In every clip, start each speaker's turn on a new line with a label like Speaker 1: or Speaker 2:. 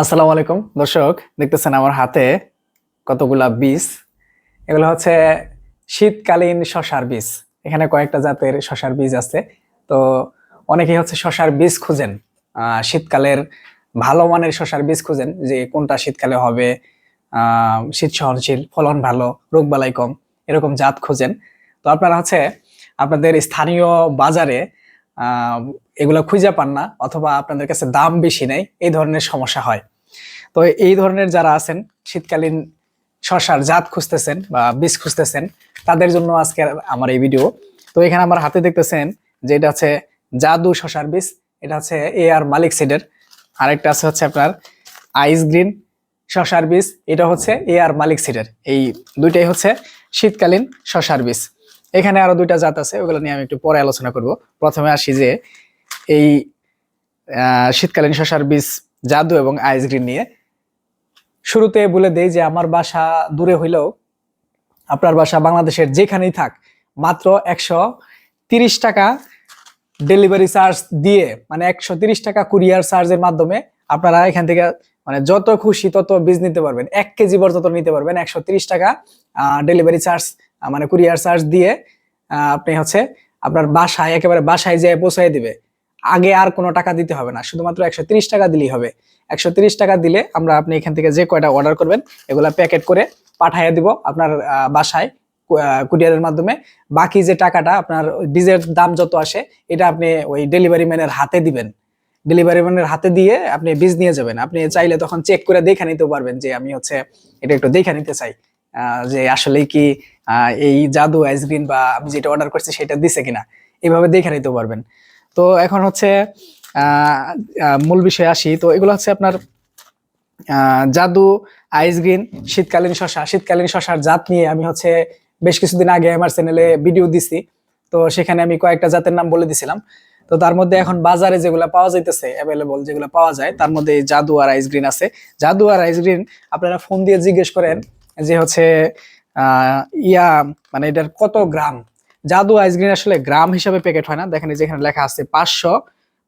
Speaker 1: আসসালামু আলাইকুম। দর্শক, দেখতেছেন আমার হাতে কতগুলা বীজ। এগুলো হচ্ছে শীতকালীন শশার বীজ। এখানে কয়েকটা জাতের শশার বীজ আছে। তো অনেকেই হচ্ছে শশার বীজ খুঁজেন। শীতকালের ভালো মানের শশার বীজ খুঁজেন যে কোনটা শীতকালে হবে। শীত সহনশীল, ফলন ভালো রোগবালাই কম, এরকম জাত খুঁজেন। তো আপনারা হচ্ছে আপনাদের স্থানীয় বাজারে এগুলো খুঁজে পান না অথবা আপনাদের কাছে দাম বেশি নেই, এই ধরনের সমস্যা হয়। তো এই ধরনের যারা আছেন, শীতকালীন শশার জাত খুঁজতেছেন বা বীজ খুঁজতেছেন, তাদের জন্য আজকে আমার এই ভিডিও তো এখানে আমার হাতে দেখতেছেন যে এটা হচ্ছে জাদু শশার বীজ, এটা হচ্ছে এ আর মালিক সিডের। আরেকটা আছে হচ্ছে আপনার আইস গ্রিন শশার বীজ, এটা হচ্ছে এ আর মালিক সিডের। এই দুইটাই হচ্ছে শীতকালীন শশার বীজ। এখানে আরও দুইটা জাত আছে, ওগুলো নিয়ে আমি একটু পরে আলোচনা করব। প্রথমে আসি যে এই শীতকালীন শশার বীজ জাদু এবং আইস গ্রিন নিয়ে। শুরুতে বলে দেই যে আমার বাসা দূরে হইলেও আপনার বাসা বাংলাদেশের যেখানেই থাক, মাত্র একশো তিরিশ টাকা ডেলিভারি চার্জ দিয়ে মানে একশো তিরিশ টাকা কুরিয়ার চার্জের মাধ্যমে আপনারা এখান থেকে মানে যত খুশি তত বীজ নিতে পারবেন। এক কেজি পর্যন্ত নিতে পারবেন একশো তিরিশ টাকা ডেলিভারি চার্জ মানে কুরিয়ার চার্জ দিয়ে। আপনি হচ্ছে আপনার বাসায়, একেবারে বাসায় যেয়ে পৌঁছায় দিবে। আগে আর কোনো টাকা দিতে হবে না, শুধুমাত্র একশো টাকা দিলেই হবে। একশো টাকা দিলে আমরা আপনি এখান থেকে যে কয়টা অর্ডার করবেন, এগুলা প্যাকেট করে পাঠিয়ে দিব আপনার বাসায় কুরিয়ারের মাধ্যমে। বাকি যে টাকাটা আপনার বীজের দাম যত আসে, এটা আপনি ওই ডেলিভারি ম্যানের হাতে দিবেন। ডেলিভারি ম্যানের হাতে দিয়ে আপনি বীজ নিয়ে যাবেন। আপনি চাইলে তখন চেক করে দেখে নিতে পারবেন যে আমি হচ্ছে এটা একটু দেখে নিতে চাই। যে আসলে কি এই জাদু আইসগ্রিন বা আমি যেটা অর্ডার করছি সেটা দিছে কিনা এইভাবে দেখে নিতে পারবেন। তো এখন হচ্ছে মূল বিষয়ে আসি। তো এগুলো হচ্ছে আপনার জাদু আইস গ্রিন শীতকালীন শশা। শীতকালীন শশার জাত নিয়ে আমি হচ্ছে বেশ কিছুদিন আগে আমার চ্যানেলে ভিডিও দিছি। তো সেখানে আমি কয়েকটা জাতের নাম বলে দিছিলাম। তো তার মধ্যে এখন বাজারে যেগুলো পাওয়া যাইতেছে অ্যাভেলেবল যেগুলো পাওয়া যায়, তার মধ্যে জাদু আর আইস গ্রিন আছে। জাদু আর আইস গ্রিন আপনারা ফোন দিয়ে জিজ্ঞেস করেন যে হচ্ছে ইয়া মানে এটার কত গ্রাম? জাদু আইসগ্রিন আসলে গ্রাম হিসাবে প্যাকেট হয় না। দেখেন এই যে এখানে লেখা আছে পাঁচশো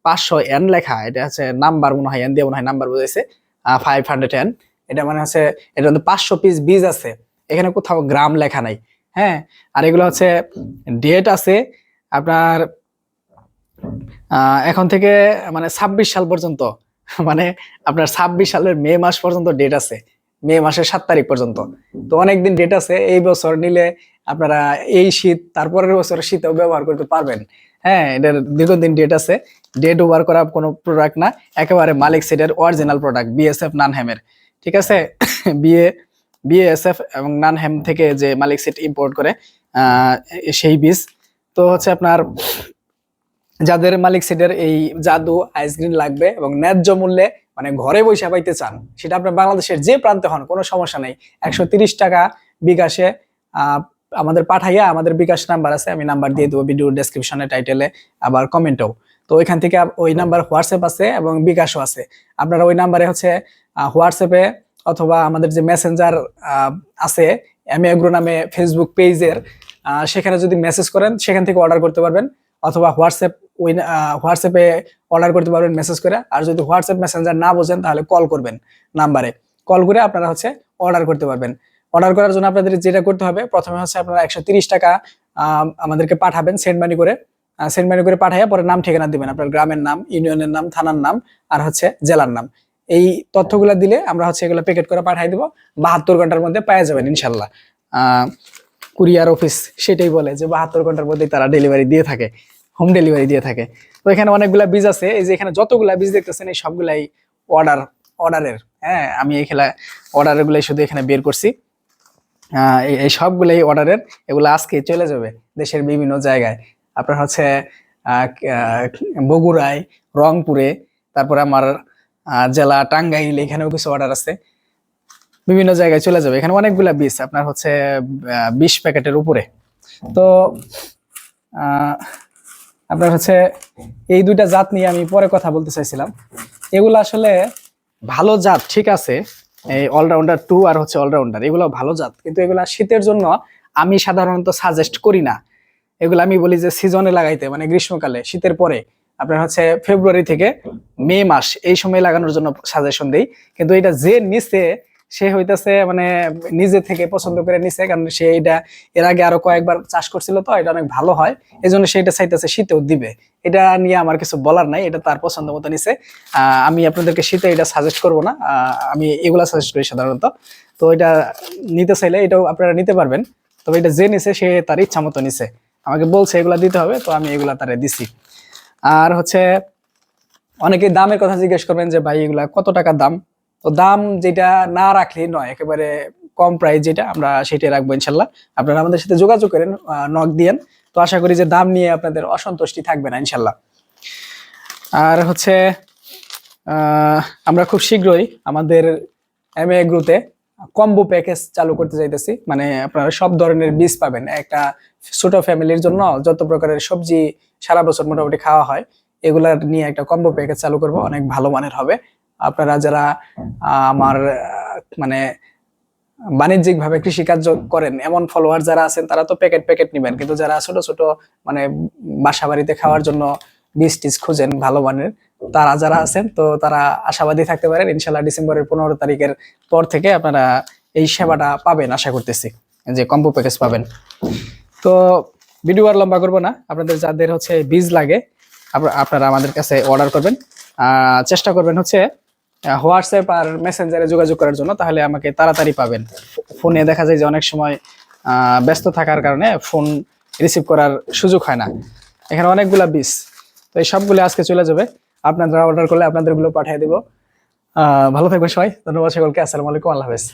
Speaker 1: পাঁচশো এন লেখা। এটা হচ্ছে নাম্বার মনে হয় এন দিয়ে মনে হয় নাম্বার বুঝাইছে। ফাইভ হান্ড্রেড এন এটা মানে হচ্ছে, এটা মধ্যে পাঁচশো পিস বীজ আছে। এখানে কোথাও গ্রাম লেখা নাই। হ্যাঁ? আর এগুলো হচ্ছে ডেট আছে আপনার এখন থেকে মানে ছাব্বিশ সাল পর্যন্ত। মানে আপনার ছাব্বিশ সালের মে মাস পর্যন্ত ডেট আছে। মে মাসের সাত তারিখ পর্যন্ত। তো অনেকদিন ডেট আছে, এই বছর নিলে আপনারা এই শীত, তারপরের বছর শীতেও ব্যবহার করতে পারবেন। হ্যাঁ এটার দীর্ঘদিন ডেট আছে। ডেট ওভার করা কোনো প্রোডাক্ট না, একেবারে মালিক সেটের অরিজিনাল প্রোডাক্ট বিএসএফ নানহ্যামের ঠিক আছে? বিএ বিএসএফ এবং নানহ্যাম থেকে যে মালিক সেট ইম্পোর্ট করে সেই বীজ। তো হচ্ছে আপনার যাদের মালিক সেটের এই জাদু আইসক্রিম লাগবে এবং ন্যায্য মূল্যে মানে ঘরে বসে পাইতে চান, সেটা আপনার বাংলাদেশের যে প্রান্তে হন, কোনো সমস্যা নেই। একশো টাকা বিকাশে আমাদের পাঠাইয়া আমাদের বিকাশ নাম্বার আছে, আমি নাম্বার দিয়ে দেবো ভিডিও ডেসক্রিপশনে টাইটেলে আবার কমেন্টেও তো ওইখান থেকে ওই নাম্বার হোয়াটসঅ্যাপ আছে এবং বিকাশও আছে। আপনারা ওই নাম্বারে হচ্ছে হোয়াটসঅ্যাপে অথবা আমাদের যে মেসেঞ্জার আছে এমএ এগ্রো নামে ফেসবুক পেজের সেখানে যদি মেসেজ করেন, সেখান থেকে অর্ডার করতে পারবেন। অথবা হোয়াটসঅ্যাপ ওই হোয়াটসঅ্যাপে অর্ডার করতে পারবেন মেসেজ করে। আর যদি হোয়াটসঅ্যাপ মেসেঞ্জার না বোঝেন, তাহলে কল করবেন নাম্বারে কল করে আপনারা হচ্ছে অর্ডার করতে পারবেন। অর্ডার করার জন্য আপনাদের যেটা করতে হবে, প্রথমে হচ্ছে আপনারা একশো টাকা আমাদেরকে পাঠাবেন সেন্ড মানি করে। সেন্ড মানি করে পাঠাইয়া পরে নাম ঠিকানা দিবেন, আপনার গ্রামের নাম, ইউনিয়নের নাম, থানার নাম, আর হচ্ছে জেলার নাম। এই তথ্যগুলো দিলে আমরা হচ্ছে এগুলো প্যাকেট করে পাঠাই দেবো। বাহাত্তর ঘণ্টার মধ্যে পেয়ে যাবেন ইনশাল্লাহ। কুরিয়ার অফিস সেটাই বলে যে বাহাত্তর ঘণ্টার মধ্যেই তারা ডেলিভারি দিয়ে থাকে। হোম ডেলিভারি দিয়ে থাকে। তো এখানে অনেকগুলা বীজ আছে, এই যে এখানে যতগুলা বীজ দেখতেছেন, এই সবগুলাই অর্ডার অর্ডারের হ্যাঁ আমি এই খেলা অর্ডার গুলাই শুধু এখানে বের করছি। এই- সবগুলাই অর্ডারের এগুলো আজকে চলে যাবে দেশের বিভিন্ন জায়গায়। আপনার হচ্ছে বগুড়ায়, রংপুরে, তারপরে আমার জেলা টাঙ্গাইল এখানেও কিছু অর্ডার আছে। বিভিন্ন জায়গায় চলে যাবে। এখানে অনেকগুলা বীজ, আপনার হচ্ছে বিশ প্যাকেটের উপরে। তো আপনার হচ্ছে এই দুইটা জাত নিয়ে আমি পরে কথা বলতে চাইছিলাম। এগুলো আসলে ভালো জাত, ঠিক আছে? এই অলরাউন্ডার টু আর হচ্ছে অলরাউন্ডার এগুলো ভালো জাত। কিন্তু এগুলা শীতের জন্য আমি সাধারণত সাজেস্ট করি না। এগুলো আমি বলি যে সিজনে লাগাইতে মানে গ্রীষ্মকালে, শীতের পরে। আপনার হচ্ছে ফেব্রুয়ারি থেকে মে মাস, এই সময় লাগানোর জন্য সাজেশন দিই। কিন্তু এটা যে নিচে সে হইতাছে মানে নিজে থেকে পছন্দ করে নিছে, কারণ সে এটা এর আগে আরও কয়েকবার চাষ করছিল তো, এটা অনেক ভালো হয়। এই জন্য সে এটা চাইতেছে শীতেও দিবে। এটা নিয়ে আমার কিছু বলার নাই, এটা তার পছন্দ মতো নিছে। আমি আপনাদেরকে শীতে এটা সাজেস্ট করব না আমি এগুলা সাজেস্ট করি সাধারণত। তো এটা নিতে চাইলে এটাও আপনারা নিতে পারবেন, তবে এটা যে নিছে সে তার ইচ্ছা মতো নিছে। আমাকে বলছে এগুলা দিতে হবে, তো আমি এগুলা তারে দিছি। আর হচ্ছে অনেকে দামের কথা জিজ্ঞেস করবেন যে, ভাই, এগুলা কত টাকা দাম? তো দাম যেটা না রাখলে নয়, একেবারে কম প্রাইস যেটা আমরা সেটাই রাখব ইনশাল্লাহ। আপনারা আমাদের সাথে যোগাযোগ করেন নক দিয়েন। তো আশা করি যে দাম নিয়ে আপনাদের অসন্তুষ্টি থাকবে না ইনশাল্লাহ। আর হচ্ছে আমরা খুব শীঘ্রই আমাদের এম এ গ্রুতে কম্বো প্যাকেজ চালু করতে চাইতেছি। মানে আপনারা সব ধরনের বীজ পাবেন। একটা ছোট ফ্যামিলির জন্য যত প্রকারের সবজি সারা বছর মোটামুটি খাওয়া হয়, এগুলা নিয়ে একটা কম্বো প্যাকেজ চালু করব। অনেক ভালো মানের হবে। আপনারা যারা আমার মানে বাণিজ্যিক ভাবে কৃষিকাজ করেন, এমন ফলোয়ার যারা আছেন, তারা তো প্যাকেট প্যাকেট নিবেন। কিন্তু যারা ছোট ছোট মানে বাসা বাড়িতে খাওয়ার জন্য বীজ টিজ খুঁজেন, ভালো মানের, তারা যারা আছেন, তো তারা আশাবাদী থাকতে পারেন। ইনশাল্লাহ ডিসেম্বরের পনেরো তারিখের পর থেকে আপনারা এই সেবাটা পাবেন, আশা করতেছি যে কম্বো প্যাকেজ পাবেন। তো ভিডিও আর লম্বা করব না। আপনাদের যাদের হচ্ছে বীজ লাগে আপনারা আমাদের কাছে অর্ডার করবেন। চেষ্টা করবেন হচ্ছে হোয়াটসঅ্যাপ আর মেসেঞ্জারে যোগাযোগ করার জন্য, তাহলে আমাকে তাড়াতাড়ি পাবেন। ফোনে দেখা যায় যে অনেক সময় ব্যস্ত থাকার কারণে ফোন রিসিভ করার সুযোগ হয় না। এখানে অনেকগুলা বিষ তো এই সবগুলো আজকে চলে যাবে। আপনারা অর্ডার করলে আপনাদেরগুলো পাঠিয়ে দেবো। ভালো থাকবেন সবাই। ধন্যবাদ সকলকে। আসসালামু আলাইকুম। আল্লাহ হাফেজ।